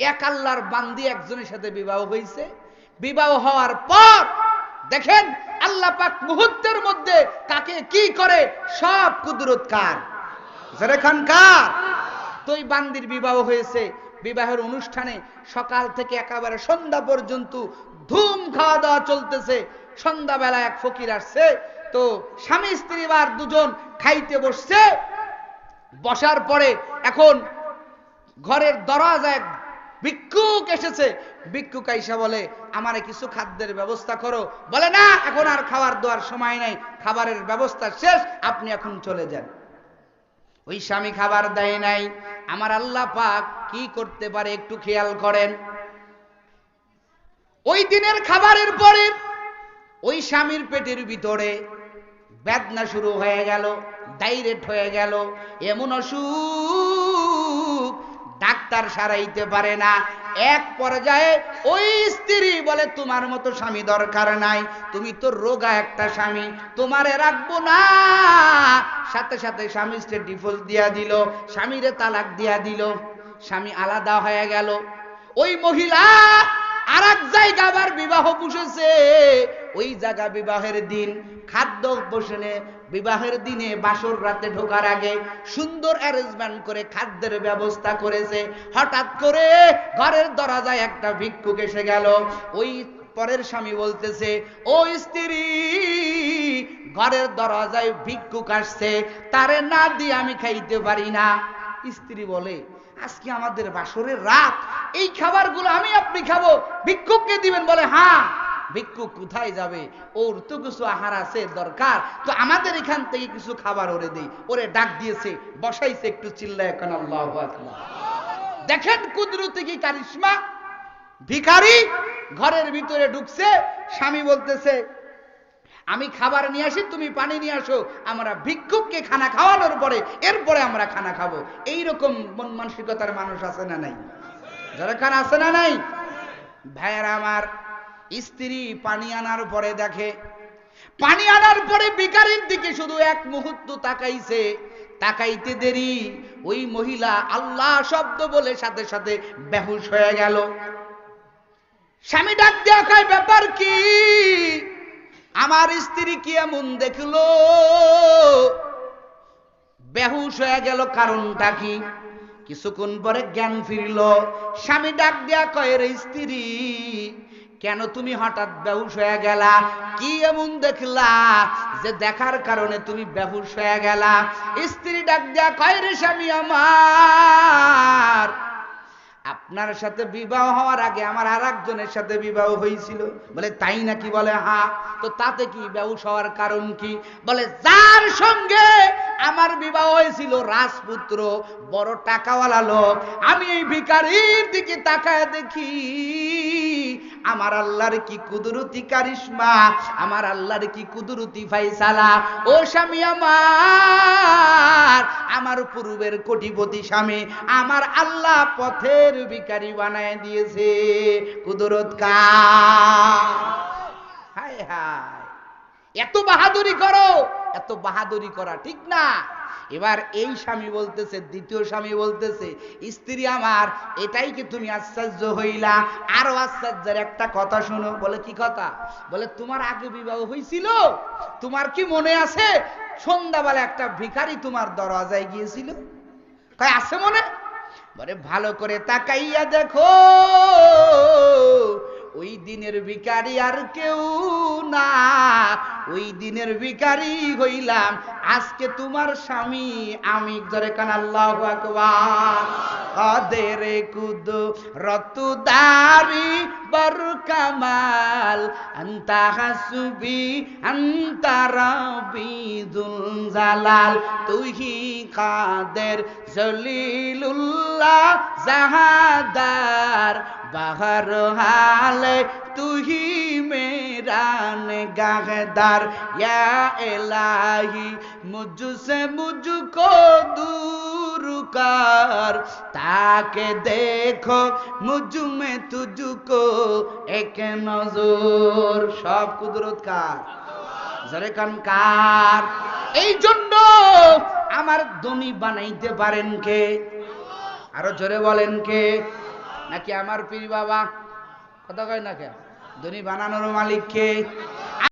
এক আল্লাহর বান্দি একজনের সাথে বিবাহ হয়েছে বিবাহ হওয়ার পর দেখেন আল্লাহ পাক মুহূর্তের মধ্যে কাকে কি করে? সব কুদরত কার? যেখান কার? তো বান্দির বিবাহ হয়েছে। বিবাহের অনুষ্ঠানে সকাল থেকে একেবারে সন্ধ্যা পর্যন্ত ধুম খাওয়া দাওয়া চলতেছে। সন্ধ্যাবেলা এক ফকির আসছে, তো স্বামী, স্ত্রী বার দুজন খাইতে বসছে। বসার পরে এখন ঘরের দরজায় ভিক্ষুক এসেছে ভিক্ষুক আইসা বলে, আমারে কিছু খাদ্যের ব্যবস্থা করো। বলে, না, এখন আর খাবার দেওয়ার সময় নাই। খাবারের ব্যবস্থা শেষ, আপনি এখন চলে যান। ওই স্বামী খাবার দেয় নাই। আমার আল্লাহ পাক কি করতে পারে একটু খেয়াল করেন। ওই দিনের খাবারের পরে ওই স্বামীর পেটের ভিতরে বেদনা শুরু হয়ে গেল, ডাইরেক্ট হয়ে গেল। এমন অসুখ ডাক্তার সারাইতে পারে না। এক পর্যায়ে ওই স্ত্রী বলে, তোমার মতো স্বামী দরকার নাই। তুমি তো রোগা একটা স্বামী। তোমারে রাখব না। সাথে সাথে স্বামী স্ত্রী ডিভোর্স দিয়া দিল। স্বামীরে তালাক দিয়া দিল। স্বামী আলাদা হয়ে গেল। ওই মহিলা আর এক জায়গা আবার বিবাহ বসেছে। ওই জায়গা বিবাহের দিন, খাদ্য বসেনে বিবাহের দিনে বাসর রাতে ঢোকার আগে সুন্দর অ্যারেঞ্জমেন্ট করে খাদ্যের ব্যবস্থা করেছে। হঠাৎ করে ঘরের দরজায় একটা ভিক্ষুক এসে গেল। ওই পরের স্বামী বলতেছে, ও স্ত্রী, ঘরের দরজায় ভিক্ষুক আসছে, তারে না দিয়ে আমি খাইতে পারি না। স্ত্রী বলে, আজকে আমাদের বাসরের রাত এই খাবারগুলো আমি আপনি খাব। ভিক্ষুককে দিবেন বলে হ্যাঁ ভিক্ষুক কোথায় যাবে? ওর তো কিছু আহার আছে, দরকার। তো আমাদের এখান থেকে কিছু খাবার ওরে দেই। ওরে ডাক দিয়েছে, বসাইছে একটু চিল্লায় এখন আল্লাহ দেখেন কুদরতি কি কারিশমা? ভিখারি ঘরের ভিতরে ঢুকছে, স্বামী বলতেছে, আমি খাবার নিয়ে আসি, তুমি পানি নিয়ে আসো। আমরা ভিক্ষুককে খানা খাওয়ানোর পরে, এরপরে আমরা খানা খাব। এইরকম মন মানসিকতার মানুষ আছে না নাই? খান আছে না নাই? ভাইয়ের আমার, স্ত্রী পানি আনার পরে দেখে, পানি আনার পরে বিকারের দিকে শুধু এক মুহূর্ত তাকাইছে, তাকাইতে দেরি, ওই মহিলা আল্লাহ শব্দ বলে সাথে সাথে বেহুশ হয়ে গেল। স্বামী ডাক কয়, ব্যাপার কি? আমার স্ত্রী কি এমন দেখল? বেহুশ হয়ে গেল, কারণটা কি? কিছুক্ষণ পরে জ্ঞান ফিরল। স্বামী ডাক দেয়া কয়ের স্ত্রী, কেন তুমি হঠাৎ বেহুশ হয়ে গেলা? কি এমন দেখলা যে দেখার কারণে তুমি বেহুশ হয়ে গেলা? স্ত্রী ডাক দেয়া কয়ের স্বামী আমার, আপনার সাথে বিবাহ হওয়ার আগে আমার আর একজনের সাথে বিবাহ হয়েছিল। বলে, তাই নাকি? বলে হা তো তাতে কি বেহুশ হওয়ার কারণ কি? বলে, যার সঙ্গে আমার বিবাহ হয়েছিল রাজপুত্র, বড় টাকাওয়ালা লোক। আমি এই ভিকারির দিকে তাকায় দেখি, আমার আল্লাহর কি কুদরতি কারিশমা, আমার আল্লাহর কি কুদরতি ফাইসালা। ও স্বামী আমার আমার পূর্বের কোটিপতি স্বামী, আমার আল্লাহ পথের ভিকারি বানায় দিয়েছে। কুদরত কা হায় হায়। এত বাহাদুরি করো। এত বাহাদুরি করা, ঠিক না? এবার এই স্বামী বলতেছে, দ্বিতীয় স্বামী বলতেছে, স্ত্রী আমার, এটাই কি তুমি আশ্চর্য হইলা? আরও আশ্চর্যের একটা কথা শোনো। বলে, কি কথা? বলে, তোমার আগে বিবাহ হয়েছিল তোমার কি মনে আছে? সন্ধ্যাবেলা একটা ভিখারি তোমার দরজায় গিয়েছিল। কয়, আছে মনে? বলে, ভালো করে তাকাইয়া দেখো ওই দিনের ভিকারি আর কেউ না। ওই দিনের ভিকারি হইলাম। আজকে তোমার স্বামী, আমি ধরে কান আল্লাহ আকবার। কাদের কুদ রতু দারি বর কামাল আন্তা হাসুবি, আন্তা রবি দুল জালাল তুহি কাদের জলিলুল্লাহ জাহাদার। বাহার হালে তুহি মেরান গাহদার ইয়া এলাহি মুঝসে মুঝকো दूर कर ताके देखो मुझ में तुझको एक নজর সব কুদরত কার জরে কান কার এই জন্য আমার ধনী বানাইতে পারেন কে আরো জোরে বলেন কে নাকি আমার পীর বাবা কথা কয় না কে ধনী বানানোর মালিক কে